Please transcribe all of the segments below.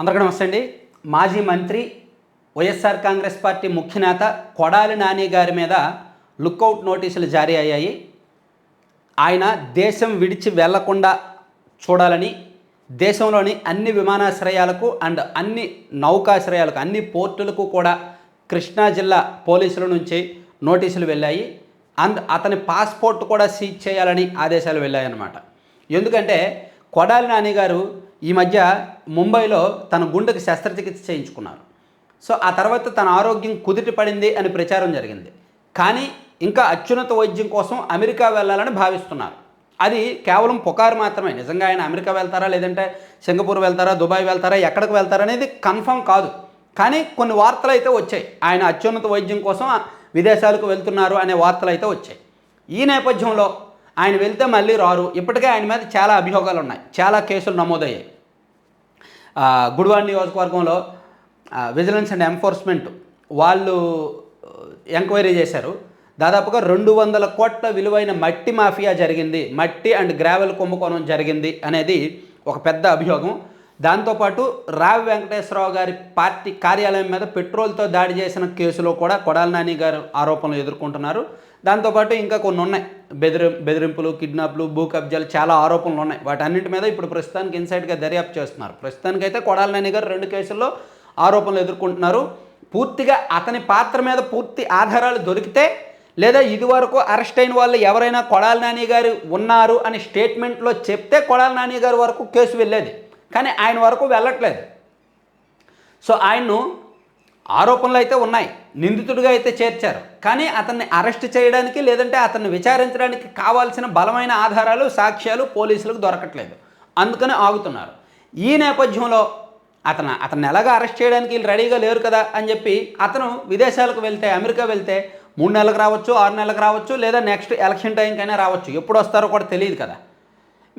అందరికీ నమస్తే అండి. మాజీ మంత్రి వైఎస్ఆర్ కాంగ్రెస్ పార్టీ ముఖ్య నేత కొడాలి నాని గారి మీద లుక్అవుట్ నోటీసులు జారీ అయ్యాయి. ఆయన దేశం విడిచి వెళ్ళకుండా చూడాలని దేశంలోని అన్ని విమానాశ్రయాలకు అండ్ అన్ని నౌకాశ్రయాలకు అన్ని పోర్టులకు కూడా కృష్ణా జిల్లా పోలీసుల నుంచి నోటీసులు వెళ్ళాయి. అండ్ అతని పాస్పోర్ట్ కూడా సీజ్ చేయాలని ఆదేశాలు వెళ్ళాయన్నమాట. ఎందుకంటే కొడాలి నాని గారు ఈ మధ్య ముంబైలో తన గుండెకు శస్త్రచికిత్స చేయించుకున్నారు. సో ఆ తర్వాత తన ఆరోగ్యం కుదిటి పడింది అని ప్రచారం జరిగింది. కానీ ఇంకా అత్యున్నత వైద్యం కోసం అమెరికా వెళ్ళాలని భావిస్తున్నారు. అది కేవలం పుకారు మాత్రమే. నిజంగా ఆయన అమెరికా వెళ్తారా లేదంటే సింగపూర్ వెళ్తారా దుబాయ్ వెళ్తారా ఎక్కడికి వెళ్తారా అనేది కన్ఫర్మ్ కాదు. కానీ కొన్ని వార్తలు అయితే వచ్చాయి. ఆయన అత్యున్నత వైద్యం కోసం విదేశాలకు వెళ్తున్నారు అనే వార్తలు అయితే వచ్చాయి. ఈ నేపథ్యంలో ఆయన వెళ్తే మళ్ళీ రారు. ఇప్పటికే ఆయన మీద చాలా అభియోగాలు ఉన్నాయి చాలా కేసులు నమోదయ్యాయి. గుడివాడ నియోజకవర్గంలో విజిలెన్స్ అండ్ ఎంఫోర్స్మెంట్ వాళ్ళు ఎంక్వైరీ చేశారు. దాదాపుగా రెండు వందల కోట్ల విలువైన మట్టి మాఫియా జరిగింది. మట్టి అండ్ గ్రావెల్ కుంభకోణం జరిగింది అనేది ఒక పెద్ద అభియోగం. దాంతోపాటు రావి వెంకటేశ్వరరావు గారి పార్టీ కార్యాలయం మీద పెట్రోల్తో దాడి చేసిన కేసులో కూడా కొడాల నాని గారు ఆరోపణలు ఎదుర్కొంటున్నారు. దాంతోపాటు ఇంకా కొన్ని ఉన్నాయి. బెదిరి బెదిరింపులు కిడ్నాప్లు భూ కబ్జాలు చాలా ఆరోపణలు ఉన్నాయి. వాటన్నింటి మీద ఇప్పుడు ప్రస్తుతానికి ఇన్సైడ్గా దర్యాప్తు చేస్తున్నారు. ప్రస్తుతానికైతే కొడాలి నాని గారు రెండు కేసుల్లో ఆరోపణలు ఎదుర్కొంటున్నారు. పూర్తిగా అతని పాత్ర మీద పూర్తి ఆధారాలు దొరికితే లేదా ఇదివరకు అరెస్ట్ అయిన వాళ్ళు ఎవరైనా కొడాలి నాని గారు ఉన్నారు అని స్టేట్మెంట్లో చెప్తే కొడాలి నాని గారి వరకు కేసు వెళ్ళేది. కానీ ఆయన వరకు వెళ్ళట్లేదు. సో ఆయన్ను ఆరోపణలు అయితే ఉన్నాయి. నిందితుడిగా అయితే చేర్చారు. కానీ అతన్ని అరెస్ట్ చేయడానికి లేదంటే అతన్ని విచారించడానికి కావాల్సిన బలమైన ఆధారాలు సాక్ష్యాలు పోలీసులకు దొరకట్లేదు. అందుకని ఆగుతున్నారు. ఈ నేపథ్యంలో అతను అతన్ని ఎలాగా అరెస్ట్ చేయడానికి వీళ్ళు రెడీగా లేరు కదా అని చెప్పి అతను విదేశాలకు వెళ్తే అమెరికా వెళ్తే మూడు నెలలకు రావచ్చు ఆరు నెలలకు రావచ్చు లేదా నెక్స్ట్ ఎలక్షన్ టైంకైనా రావచ్చు. ఎప్పుడు వస్తారో కూడా తెలియదు కదా.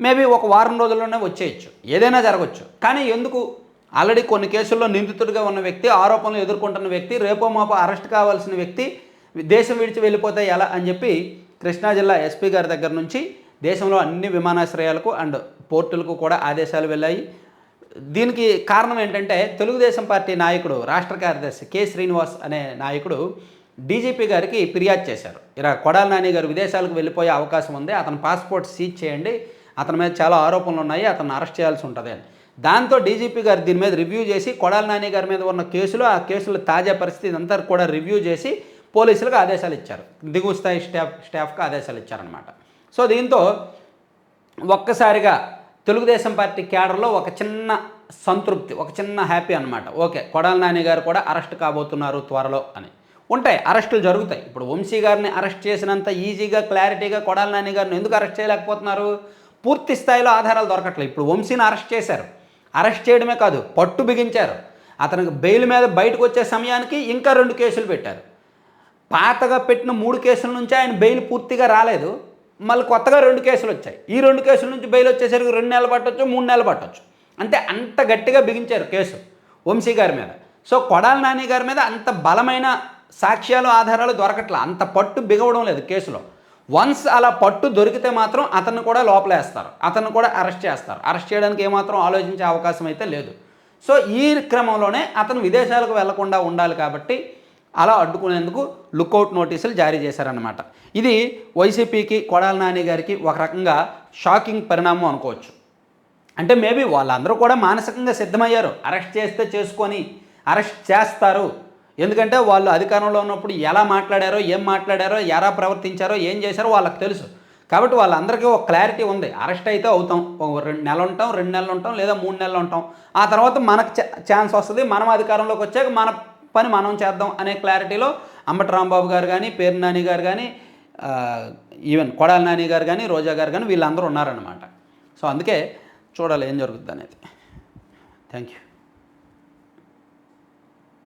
మేబీ ఒక వారం రోజుల్లోనే వచ్చేయచ్చు. ఏదైనా జరగచ్చు. కానీ ఎందుకు ఆల్రెడీ కొన్ని కేసుల్లో నిందితుడిగా ఉన్న వ్యక్తి ఆరోపణలు ఎదుర్కొంటున్న వ్యక్తి రేపో మాపో అరెస్ట్ కావాల్సిన వ్యక్తి దేశం విడిచి వెళ్ళిపోతే ఎలా అని చెప్పి కృష్ణా జిల్లా ఎస్పీ గారి దగ్గర నుంచి దేశంలో అన్ని విమానాశ్రయాలకు అండ్ పోర్టులకు కూడా ఆదేశాలు వెళ్ళాయి. దీనికి కారణం ఏంటంటే తెలుగుదేశం పార్టీ నాయకుడు రాష్ట్ర కార్యదర్శి కె శ్రీనివాస్ అనే నాయకుడు డీజీపీ గారికి ఫిర్యాదు చేశారు. ఇలా కొడాల నాని గారు విదేశాలకు వెళ్ళిపోయే అవకాశం ఉంది అతని పాస్పోర్ట్ సీజ్ చేయండి అతని మీద చాలా ఆరోపణలు ఉన్నాయి అతను అరెస్ట్ చేయాల్సి ఉంటుంది అని. దాంతో డీజీపీ గారు దీని మీద రివ్యూ చేసి కొడాలి నాని గారి మీద ఉన్న కేసులు ఆ కేసుల తాజా పరిస్థితి అంతా కూడా రివ్యూ చేసి పోలీసులకు ఆదేశాలు ఇచ్చారు. దిగువ స్థాయి స్టాఫ్ స్టాఫ్కి ఆదేశాలు ఇచ్చారనమాట సో దీంతో ఒక్కసారిగా తెలుగుదేశం పార్టీ క్యాడర్లో ఒక చిన్న సంతృప్తి ఒక చిన్న హ్యాపీ అనమాట ఓకే కొడాలి నాని గారు కూడా అరెస్ట్ కాబోతున్నారు త్వరలో అని. ఉంటాయి అరెస్టులు జరుగుతాయి. ఇప్పుడు వంశీ గారిని అరెస్ట్ చేసినంత ఈజీగా క్లారిటీగా కొడాల నాని గారిని ఎందుకు అరెస్ట్ చేయలేకపోతున్నారు? పూర్తి స్థాయిలో ఆధారాలు దొరకట్లేదు. ఇప్పుడు వంశీని అరెస్ట్ చేశారు. అరెస్ట్ చేయడమే కాదు పట్టు బిగించారు. అతనికి బెయిల్ మీద బయటకు వచ్చే సమయానికి ఇంకా రెండు కేసులు పెట్టారు. పాతగా పెట్టిన మూడు కేసుల నుంచి ఆయన బెయిల్ పూర్తిగా రాలేదు. మళ్ళీ కొత్తగా రెండు కేసులు వచ్చాయి. ఈ రెండు కేసుల నుంచి బెయిల్ వచ్చేసరికి రెండు నెలలు పట్టొచ్చు మూడు నెలలు పట్టొచ్చు. అంటే అంత గట్టిగా బిగించారు కేసు వంశీ గారి మీద. సో కొడాల నాని గారి మీద అంత బలమైన సాక్ష్యాలు ఆధారాలు దొరకట్లా. అంత పట్టు బిగవడం లేదు కేసులో. వన్స్ అలా పట్టు దొరికితే మాత్రం అతన్ని కూడా లోపలేస్తారు. అతన్ని కూడా అరెస్ట్ చేస్తారు. అరెస్ట్ చేయడానికి ఏమాత్రం ఆలోచించే అవకాశం అయితే లేదు. సో ఈ క్రమంలోనే అతను విదేశాలకు వెళ్ళకుండా ఉండాలి కాబట్టి అలా అడ్డుకునేందుకు లుకౌట్ నోటీసులు జారీ చేశారన్నమాట. ఇది వైసీపీకి కొడాలి నాని గారికి ఒక రకంగా షాకింగ్ పరిణామం అనుకోవచ్చు. అంటే మేబీ వాళ్ళందరూ కూడా మానసికంగా సిద్ధమయ్యారు. అరెస్ట్ చేస్తే చేసుకొని అరెస్ట్ చేస్తారు. ఎందుకంటే వాళ్ళు అధికారంలో ఉన్నప్పుడు ఎలా మాట్లాడారో ఏం మాట్లాడారో ఎలా ప్రవర్తించారో ఏం చేశారో వాళ్ళకి తెలుసు. కాబట్టి వాళ్ళందరికీ ఒక క్లారిటీ ఉంది. అరెస్ట్ అయితే అవుతాం. ఒక రెండు నెలలు ఉంటాం రెండు నెలలు ఉంటాం లేదా మూడు నెలలు ఉంటాం. ఆ తర్వాత మనకు ఛాన్స్ వస్తుంది. మనం అధికారంలోకి వచ్చాక మన పని మనం చేద్దాం అనే క్లారిటీలో అంబటి రాంబాబు గారు కానీ పేరు నాని గారు కానీ ఈవెన్ కొడాలి నాని గారు కానీ రోజా గారు కానీ వీళ్ళందరూ ఉన్నారనమాట సో అందుకే చూడాలి ఏం జరుగుతుంది అనేది. Thank you